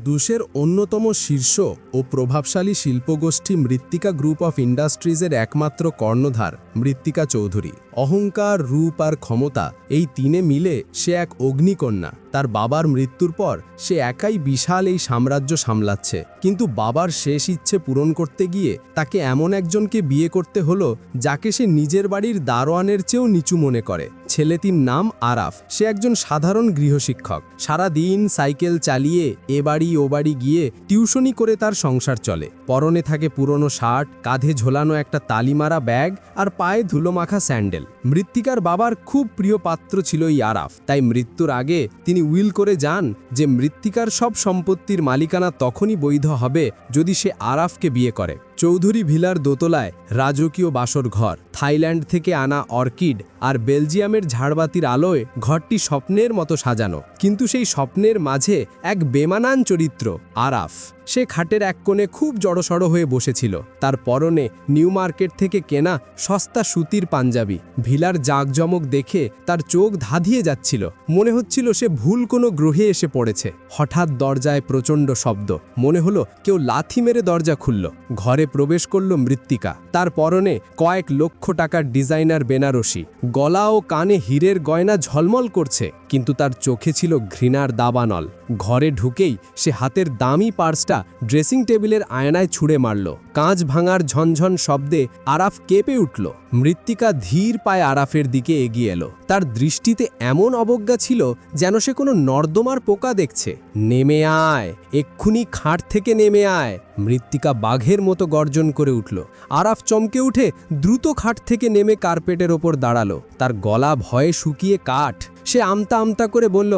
কুদ্দুসের অন্যতম শীর্ষ ও প্রভাবশালী শিল্পগোষ্ঠী মৃত্তিকা গ্রুপ অফ ইন্ডাস্ট্রিজের একমাত্র কর্ণধার, মৃত্তিকা চৌধুরী। অহংকার, রূপ আর ক্ষমতা এই তিনে মিলে সে এক অগ্নিকন্যা। তার বাবার মৃত্যুর পর সে একাই বিশাল এই সাম্রাজ্য সামলাচ্ছে। কিন্তু বাবার শেষ ইচ্ছে পূরণ করতে গিয়ে তাকে এমন একজনকে বিয়ে করতে হলো যাকে সে নিজের বাড়ির দারোয়ানের চেয়েও নিচু মনে করে। ছেলেটির নাম আরাফ। সে একজন সাধারণ গৃহশিক্ষক। সারা দিন সাইকেল চালিয়ে এ বাড়ি, ও বাড়ি গিয়ে টিউশনি করে তার সংসার চলে। পরনে থাকে পুরনো শার্ট, কাঁধে ঝোলানো একটা তালিমারা ব্যাগ আর পায়ে ধুলোমাখা স্যান্ডেল। মৃত্তিকার বাবার খুব প্রিয় পাত্র ছিল এই আরাফ। তাই মৃত্যুর আগে তিনি উইল করে যান যে মৃত্তিকার সব সম্পত্তির মালিকানা তখনই বৈধ হবে যদি সে আরাফকে বিয়ে করে। চৌধুরী ভিলার দোতলায় রাজকীয় বাসর ঘর। থাইল্যান্ড থেকে আনা অর্কিড আর বেলজিয়ামের ঝাড়বাতির আলোয় ঘরটি স্বপ্নের মতো সাজানো। কিন্তু সেই স্বপ্নের মাঝে এক বেমানান চরিত্র, আরাফ। সে খাটের এক কোণে খুব জড়সড় হয়ে বসেছিল। তার পরনে নিউ মার্কেট থেকে কেনা সস্তা সুতির পাঞ্জাবি। ভিলার জাঁকজমক দেখে তার চোখ ধাঁধিয়ে যাচ্ছিল। মনে হচ্ছিল সে ভুল কোনো গ্রহে এসে পড়েছে। হঠাৎ দরজায় প্রচণ্ড শব্দ। মনে হলো কেউ লাথি মেরে দরজা খুলল। ঘরে প্রবেশ করল মৃত্তিকা। তার পরনে কয়েক লক্ষ টাকার ডিজাইনার বেনারসি। গলা ও কানে হীরের গয়না ঝলমল করছে, কিন্তু তার চোখে ছিল ঘৃণার দাবানল। ঘরে ঢুকেই সে হাতের দামি পার্সটা ড্রেসিং টেবিলের আয়নায় ছুঁড়ে মারল। কাঁচ ভাঙার ঝনঝন শব্দে আরাফ কেঁপে উঠল। মৃত্তিকা ধীর পায়ে আরাফের দিকে এগিয়ে এলো। তার দৃষ্টিতে এমন অবজ্ঞা ছিল যেন সে কোনো নর্দমার পোকা দেখছে। নেমে আয়, এক্ষুনি খাট থেকে নেমে আয়, মৃত্তিকা বাঘের মতো গর্জন করে উঠল। আরাফ চমকে উঠে দ্রুত খাট থেকে নেমে কার্পেটের ওপর দাঁড়াল। তার গলা ভয়ে শুকিয়ে কাঠ সে আমতা আমতা করে বলল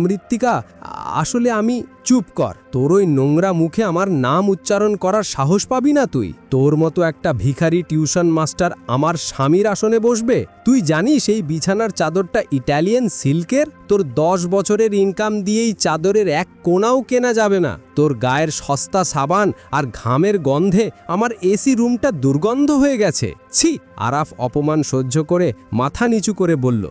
মৃত্তিকা আসলে আমি চুপ কর। তোর ওই নোংরা মুখে আমার নাম উচ্চারণ করার সাহস পাবি না তুই। তোর মতো একটা ভিখারি টিউশন মাস্টার আমার স্বামীর আসনে বসবে। তুই জানিস এই বিছানার চাদরটা ইটালিয়ান সিল্কের? তোর দশ বছরের ইনকাম দিয়েই চাদরের এক কোনাও কেনা যাবে না। তোর গায়ের সস্তা সাবান আর ঘামের গন্ধে আমার এসি রুমটা দুর্গন্ধ হয়ে গেছে। ছি, আরাফ অপমান সহ্য করে মাথা নিচু করে বলল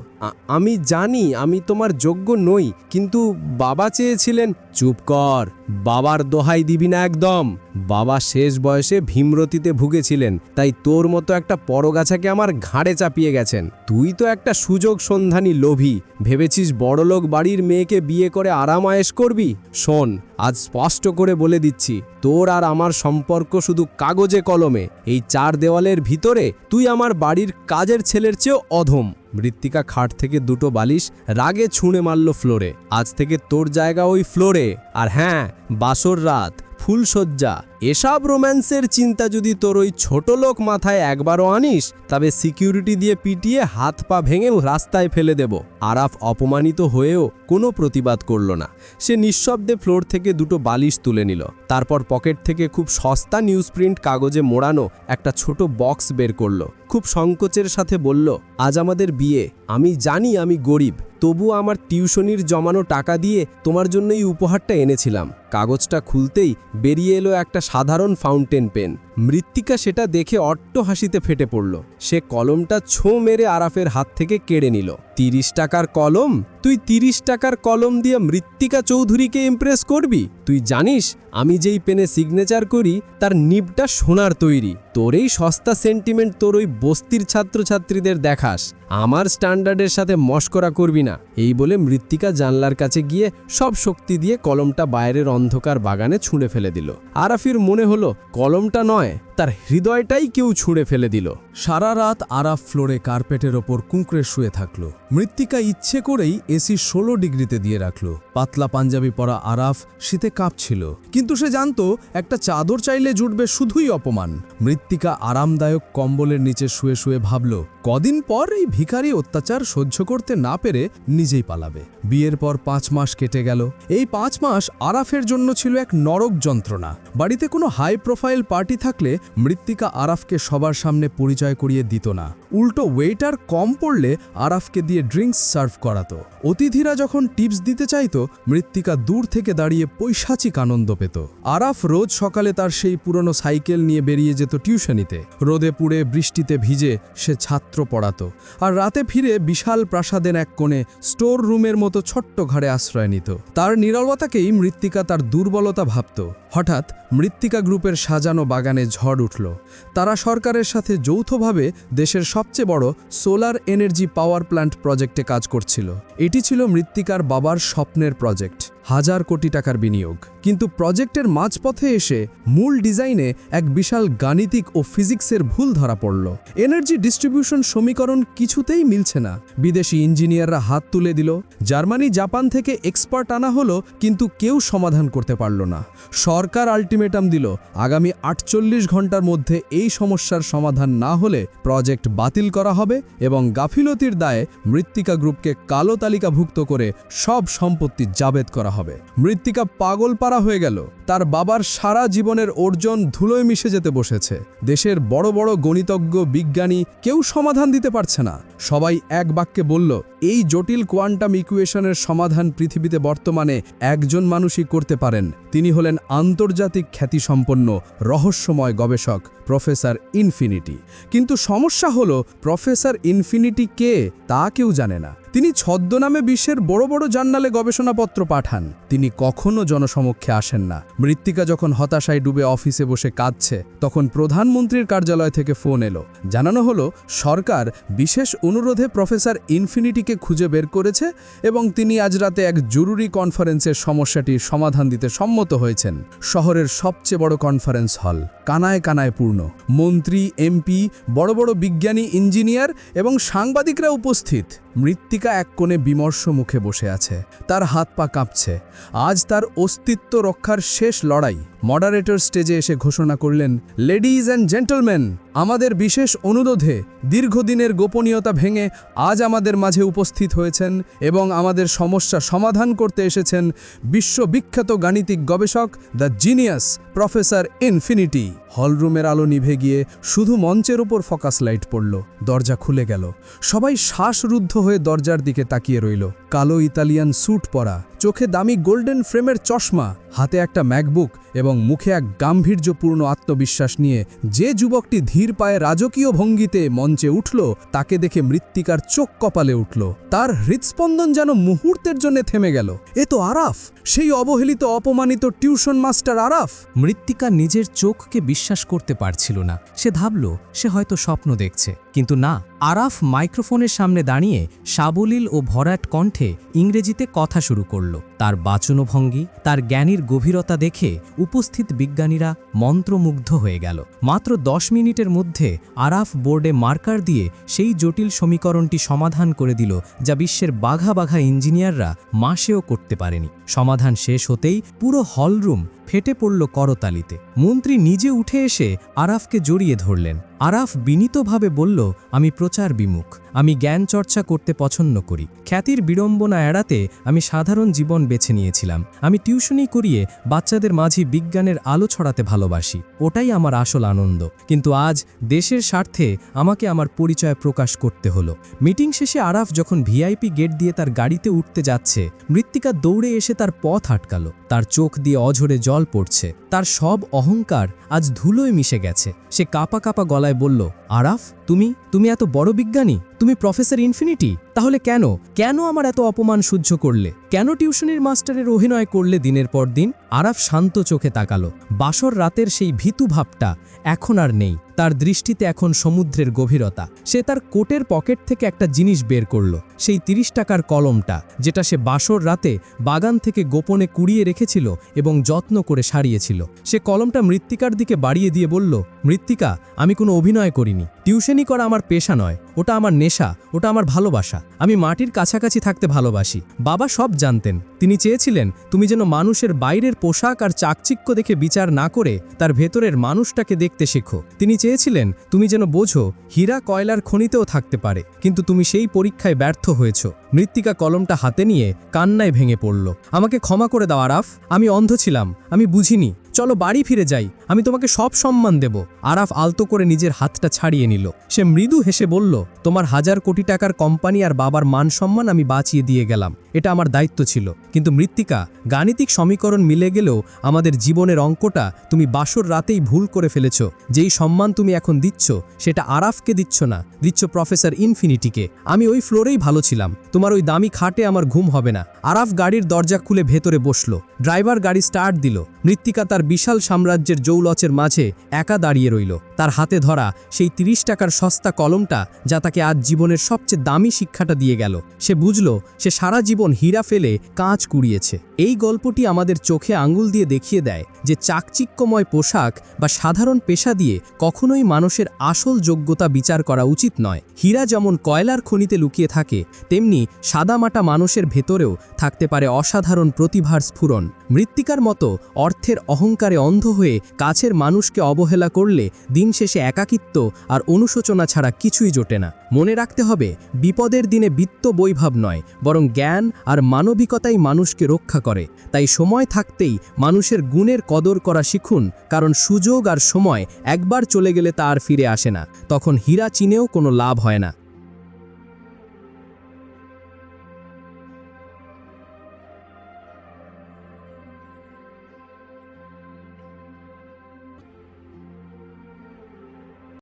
আমি জানি, আমি তোমার যোগ্য নই, কিন্তু বাবা চেয়েছিলেন চুপ কর, বাবার দোহাই দিবি না একদম। বাবা শেষ বয়সে ভীমরতিতে ভুগেছিলেন, তাই তোর মতো একটা পরগাছাকে আমার ঘাড়ে চাপিয়ে গেছেন। তুই তো একটা সুযোগ সন্ধানী লোভী, ভেবেছিস বড়লোক বাড়ির মেয়েকে বিয়ে করে আরামায়েশ করবি? শোন, আজ স্পষ্ট করে বলে দিচ্ছি, তোর আর আমার সম্পর্ক শুধু কাগজে কলমে, এই চার দেওয়ালের ভিতরে তুই আমার বাড়ির কাজের ছেলের চেয়েও অধম। মৃত্তিকা খাট থেকে দুটো বালিশ রাগে ছুঁড়ে মারল ফ্লোরে। আজ থেকে তোর জায়গা ওই ফ্লোরে। আর হ্যাঁ বাসর রাত, ফুলশয্যা এসব রোম্যান্সের চিন্তা যদি তোর ওই ছোট লোক মাথায় একবারও আনিস, তবে সিকিউরিটি দিয়ে পিটিয়ে হাত পা ভেঙে রাস্তায় ফেলে দেব। আরাফ অপমানিত হয়েও কোনো প্রতিবাদ করল না। সে নিঃশব্দে ফ্লোর থেকে দুটো বালিশ তুলে নিল। তারপর পকেট থেকে খুব সস্তা নিউজ প্রিন্ট কাগজে মোড়ানো একটা ছোট বক্স বের করল। খুব সংকোচের সাথে বলল, আজ আমাদের বিয়ে। আমি জানি আমি গরিব। তবু আমার টিউশনির জমানো টাকা দিয়ে তোমার জন্য এই উপহারটা এনেছিলাম। কাগজটা খুলতেই বেরিয়ে এলো একটা সাধারণ ফাউন্টেন পেন। মৃত্তিকা সেটা দেখে অট্ট হাসিতে ফেটে পড়ল। সে কলমটা ছো মেরে আরাফের হাত থেকে কেড়ে নিল। তিরিশ টাকার কলম? তুই তিরিশ টাকার কলম দিয়ে মৃত্তিকা চৌধুরীকে ইমপ্রেস করবি? তুই জানিস, আমি যেই পেনে সিগনেচার করি, তার নিবটা সোনার তৈরি। তোর এই সস্তা সেন্টিমেন্ট তোর ওই বস্তির ছাত্রছাত্রীদের দেখাস। আমার স্ট্যান্ডার্ডের সাথে মস্করা করবি না। এই বলে মৃত্তিকা জানলার কাছে গিয়ে সব শক্তি দিয়ে কলমটা বাইরের অন্ধকার বাগানে ছুঁড়ে ফেলে দিল। আরাফির মনে হলো, কলমটা নয় é. তার হৃদয়টাই কেউ ছুঁড়ে ফেলে দিল। সারা রাত আরাফ ফ্লোরে কার্পেটের ওপর কুঁকড়ে শুয়ে থাকল। মৃত্তিকা ইচ্ছে করেই এসি ষোলো ডিগ্রিতে দিয়ে রাখল। পাতলা পাঞ্জাবি পরা আরাফ শীতে কাঁপছিল। কিন্তু সে জানতো, একটা চাদর চাইলে জুটবে শুধুই অপমান। মৃত্তিকা আরামদায়ক কম্বলের নিচে শুয়ে শুয়ে ভাবল, কদিন পর এই ভিখারি অত্যাচার সহ্য করতে না পেরে নিজেই পালাবে। বিয়ের পর পাঁচ মাস কেটে গেল। এই পাঁচ মাস আরাফের জন্য ছিল এক নরক যন্ত্রণা। বাড়িতে কোনো হাই প্রোফাইল পার্টি থাকলে মৃত্তিকা আরাফকে সবার সামনে পরিচয় করিয়ে দিত না। উল্টো ওয়েটার কম পড়লে আরাফকে দিয়ে ড্রিঙ্কস সার্ভ করাতো। অতিথিরা যখন টিপস দিতে চাইতো, মৃত্তিকা দূর থেকে দাঁড়িয়ে পৈশাচিক আনন্দ পেত। আরাফ রোজ সকালে তার সেই পুরনো সাইকেল নিয়ে বেরিয়ে যেত টিউশনিতে। রোদে পুড়ে বৃষ্টিতে ভিজে সে ছাত্র পড়াতো। আর রাতে ফিরে বিশাল প্রাসাদের এক কোণে স্টোর রুমের মতো ছোট্ট ঘরে আশ্রয় নিত। তার নিরবতাকেই মৃত্তিকা তার দুর্বলতা ভাবত। হঠাৎ মৃত্তিকা গ্রুপের সাজানো বাগানে ঝড় উঠল। তারা সরকারের সাথে যৌথভাবে দেশের সবচেয়ে বড় সোলার এনার্জি পাওয়ার প্ল্যান্ট প্রজেক্টে কাজ করছিল। এটি ছিল মৃত্তিকার বাবার স্বপ্নের প্রজেক্ট। হাজার কোটি টাকার বিনিয়োগ। কিন্তু প্রজেক্টের মাঝপথে এসে মূল ডিজাইনে এক বিশাল গাণিতিক ও ফিজিক্সের ভুল ধরা পড়ল। এনার্জি ডিস্ট্রিবিউশন সমীকরণ কিছুতেই মিলছে না। বিদেশি ইঞ্জিনিয়াররা হাত তুলে দিল, জার্মানি, জাপান থেকে এক্সপার্ট আনা হলো, কিন্তু কেউ সমাধান করতে পারল না। সরকার আলটিমেটাম দিল, আগামী আটচল্লিশ ঘণ্টার মধ্যে এই সমস্যার সমাধান না হলে প্রজেক্ট বাতিল করা হবে এবং গাফিলতির দায়ে মৃত্তিকা গ্রুপকে কালো তালিকাভুক্ত করে সব সম্পত্তি জাবেদ করা হবে। মৃত্তিকা পাগল পাড়া হয়ে গেল। তার বাবার সারা জীবনের অর্জন ধুলোয় মিশে যেতে বসেছে। দেশের বড় বড় গণিতজ্ঞ, বিজ্ঞানী কেউ সমাধান দিতে পারছে না। সবাই এক বাক্যে বলল এই জটিল কোয়ান্টাম ইকুয়েশনের সমাধান পৃথিবীতে বর্তমানে একজন মানুষই করতে পারেন। তিনি হলেন আন্তর্জাতিক খ্যাতিসম্পন্ন, রহস্যময় গবেষক প্রফেসর ইনফিনিটি। কিন্তু সমস্যা হলো, প্রফেসর ইনফিনিটি কে তা কেউ জানে না। তিনি ছদ্মনামে বিশ্বের বড় বড় জার্নালে গবেষণাপত্র পাঠান। তিনি কখনো জনসমক্ষে আসেন না। মৃত্তিকা যখন হতাশায় ডুবে অফিসে বসে কাঁদছে, তখন প্রধানমন্ত্রীর কার্যালয় থেকে ফোন এলো। জানানো হলো, সরকার বিশেষ অনুরোধে প্রফেসর ইনফিনিটিকে খুঁজে বের করেছে এবং তিনি আজ রাতে এক জরুরি কনফারেন্সের সমস্যাটি সমাধান দিতে সম্মত হয়েছেন। শহরের সবচেয়ে বড় কনফারেন্স হল কানায় কানায় পূর্ণ। মন্ত্রী, এমপি, বড় বড় বিজ্ঞানী, ইঞ্জিনিয়ার এবং সাংবাদিকরা উপস্থিত। মৃত্তিকা এক কোণে বিমর্ষ মুখে বসে আছে। তার হাত পা কাঁপছে। আজ তার অস্তিত্ব রক্ষার শেষ লড়াই। মডারেটর স্টেজে এসে ঘোষণা করলেন, লেডিজ অ্যান্ড জেন্টলম্যান, আমাদের বিশেষ অনুরোধে দীর্ঘদিনের গোপনীয়তা ভেঙে আজ আমাদের মাঝে উপস্থিত হয়েছেন এবং আমাদের সমস্যা সমাধান করতে এসেছেন বিশ্ববিখ্যাত গাণিতিক গবেষক দ্য জিনিয়াস প্রফেসর ইনফিনিটি। হলরুমের আলো নিভে গিয়ে শুধু মঞ্চের ওপর ফোকাস লাইট পড়ল। দরজা খুলে গেল। সবাই শ্বাসরুদ্ধ হয়ে দরজার দিকে তাকিয়ে রইল। কালো ইতালিয়ান স্যুট পরা চোখে দামি গোল্ডেন ফ্রেমের চশমা, হাতে একটা ম্যাকবুক এবং মুখে এক গাম্ভীর্যপূর্ণ আত্মবিশ্বাস নিয়ে যে যুবকটি ধীর পায়ে রাজকীয় ভঙ্গিতে মঞ্চে উঠল, তাকে দেখে মৃত্তিকার চোখ কপালে উঠল। তার হৃৎস্পন্দন যেন মুহূর্তের জন্য থেমে গেল। এ তো আরাফ, সেই অবহেলিত অপমানিত টিউশন মাস্টার আরাফ। মৃত্তিকা নিজের চোখকে বিশ্বাস করতে পারছিল না। সে ভাবল, সে হয়তো স্বপ্ন দেখছে। কিন্তু না। আরাফ মাইক্রোফোনের সামনে দাঁড়িয়ে সাবলীল ও ভরাট কণ্ঠে ইংরেজিতে কথা শুরু করল। তার বাচনভঙ্গি, তার জ্ঞানীর গভীরতা দেখে উপস্থিত বিজ্ঞানীরা মন্ত্রমুগ্ধ হয়ে গেল। মাত্র দশ মিনিটের মধ্যে আরাফ বোর্ডে মার্কার দিয়ে সেই জটিল সমীকরণটি সমাধান করে দিল, যা বিশ্বের বাঘা বাঘা ইঞ্জিনিয়াররা মাসেও করতে পারেনি। সমাধান শেষ হতেই পুরো হলরুম ফেটে পড়ল করতালিতে। মন্ত্রী নিজে উঠে এসে আরাফকে জড়িয়ে ধরলেন। আরাফ বিনীতভাবে বলল, আমি প্রচার বিমুখ। আমি জ্ঞান চর্চা করতে পছন্দ করি। খ্যাতির বিড়ম্বনা এড়াতে আমি সাধারণ জীবন বেছে নিয়েছিলাম। আমি টিউশনি করিয়ে বাচ্চাদের মাঝে বিজ্ঞানের আলো ছড়াতে ভালোবাসি। ওটাই আমার আসল আনন্দ। কিন্তু আজ দেশের স্বার্থে আমাকে আমার পরিচয় প্রকাশ করতে হলো। মিটিং শেষে আরাফ যখন ভিআইপি গেট দিয়ে তার গাড়িতে উঠতে যাচ্ছে, মৃত্তিকা দৌড়ে এসে তার পথ আটকালো। তার চোখ দিয়ে অঝরে জল পড়ছে। তার সব অহংকার আজ ধুলোয় মিশে গেছে। সে কাপা কাপা গলায় বলল, আরাফ, তুমি তুমি এত বড় বিজ্ঞানী? তুমি প্রফেসর ইনফিনিটি? তাহলে কেন? কেন আমার এত অপমান সহ্য করলে? কেন টিউশনির মাস্টারের অভিনয় করলে দিনের পর দিন? আরাফ শান্ত চোখে তাকালো। বাসর রাতের সেই ভীতু ভাবটা এখন আর নেই। তার দৃষ্টিতে এখন সমুদ্রের গভীরতা। সে তার কোটের পকেট থেকে একটা জিনিস বের করল। সেই তিরিশ টাকার কলমটা, যেটা সে বাসর রাতে বাগান থেকে গোপনে কুড়িয়ে রেখেছিল এবং যত্ন করে সারিয়েছিল। সে কলমটা মৃত্তিকার দিকে বাড়িয়ে দিয়ে বলল, মৃত্তিকা, আমি কোনো অভিনয় করিনি। টিউশনি করা আমার পেশা নয়। ওটা আমার নেশা, ওটা আমার ভালোবাসা। আমি মাটির কাছাকাছি থাকতে ভালোবাসি। বাবা সব জানতেন। তিনি চেয়েছিলেন, তুমি যেন মানুষের বাইরের পোশাক আর চাকচিক্য দেখে বিচার না করে তার ভেতরের মানুষটাকে দেখতে শেখো। তিনি চেয়েছিলেন, তুমি যেন বোঝো, হীরা কয়লার খনিতেও থাকতে পারে, কিন্তু তুমি সেই পরীক্ষায় ব্যর্থ হয়েছ। মৃত্তিকা কলমটা হাতে নিয়ে কান্নায় ভেঙে পড়ল। আমাকে ক্ষমা করে দাও আরাফ, আমি অন্ধ ছিলাম, আমি বুঝিনি। চলো বাড়ি ফিরে যাই, আমি তোমাকে সব সম্মান দেব। আরাফ আলতো করে নিজের হাতটা ছাড়িয়ে নিল। সে মৃদু হেসে বলল, তোমার হাজার কোটি টাকার কোম্পানি আর বাবার মান সম্মান আমি বাঁচিয়ে দিয়ে গেলাম। এটা আমার দায়িত্ব ছিল। কিন্তু মৃত্তিকা, গাণিতিক সমীকরণ মিলে গেলেও আমাদের জীবনের অঙ্কটা তুমি বাসর রাতেই ভুল করে ফেলেছ। যেই সম্মান তুমি এখন দিচ্ছ, সেটা আরাফকে দিচ্ছ না, দিচ্ছ প্রফেসর ইনফিনিটিকে। আমি ওই ফ্লোরেই ভালো ছিলাম। তোমার ওই দামি খাটে আমার ঘুম হবে না। আরাফ গাড়ির দরজা খুলে ভেতরে বসল। ড্রাইভার গাড়ি স্টার্ট দিল। মৃত্তিকা তার বিশাল সাম্রাজ্যের জৌলচের মাঝে একা দাঁড়িয়ে রইল। তার হাতে ধরা সেই তিরিশ টাকার সস্তা কলমটা যা তাকে আজ জীবনের সবচেয়ে দামি শিক্ষাটা দিয়ে গেল। সে বুঝল, সে সারা জীবন হীরা ফেলে কাঁচ কুড়িয়েছে। এই গল্পটি আমাদের চোখে আঙুল দিয়ে দেখিয়ে দেয় যে চাকচিক্যময় পোশাক বা সাধারণ পেশা দিয়ে কখনোই মানুষের আসল যোগ্যতা বিচার করা উচিত নয়। হীরা যেমন কয়লার খনিতে লুকিয়ে থাকে, তেমনি সাদামাটা মানুষের ভেতরেও থাকতে পারে অসাধারণ প্রতিভার স্ফুরণ। মৃত্তিকার মতো অর্থের অহংকারে অন্ধ হয়ে কাছের মানুষকে অবহেলা করলে দিন শেষে একাকিত্ব আর অনুশোচনা ছাড়া কিছুই জোটে না। মনে রাখতে হবে, বিপদের দিনে বিত্ত বৈভব নয়, বরং জ্ঞান আর মানবিকতাই মানুষকে রক্ষা করে। তাই সময় থাকতেই মানুষের গুণের কদর করা শিখুন, কারণ সুযোগ আর সময় একবার চলে গেলে তা আর ফিরে আসে না। তখন হীরা চিনেও কোনো লাভ হয় না।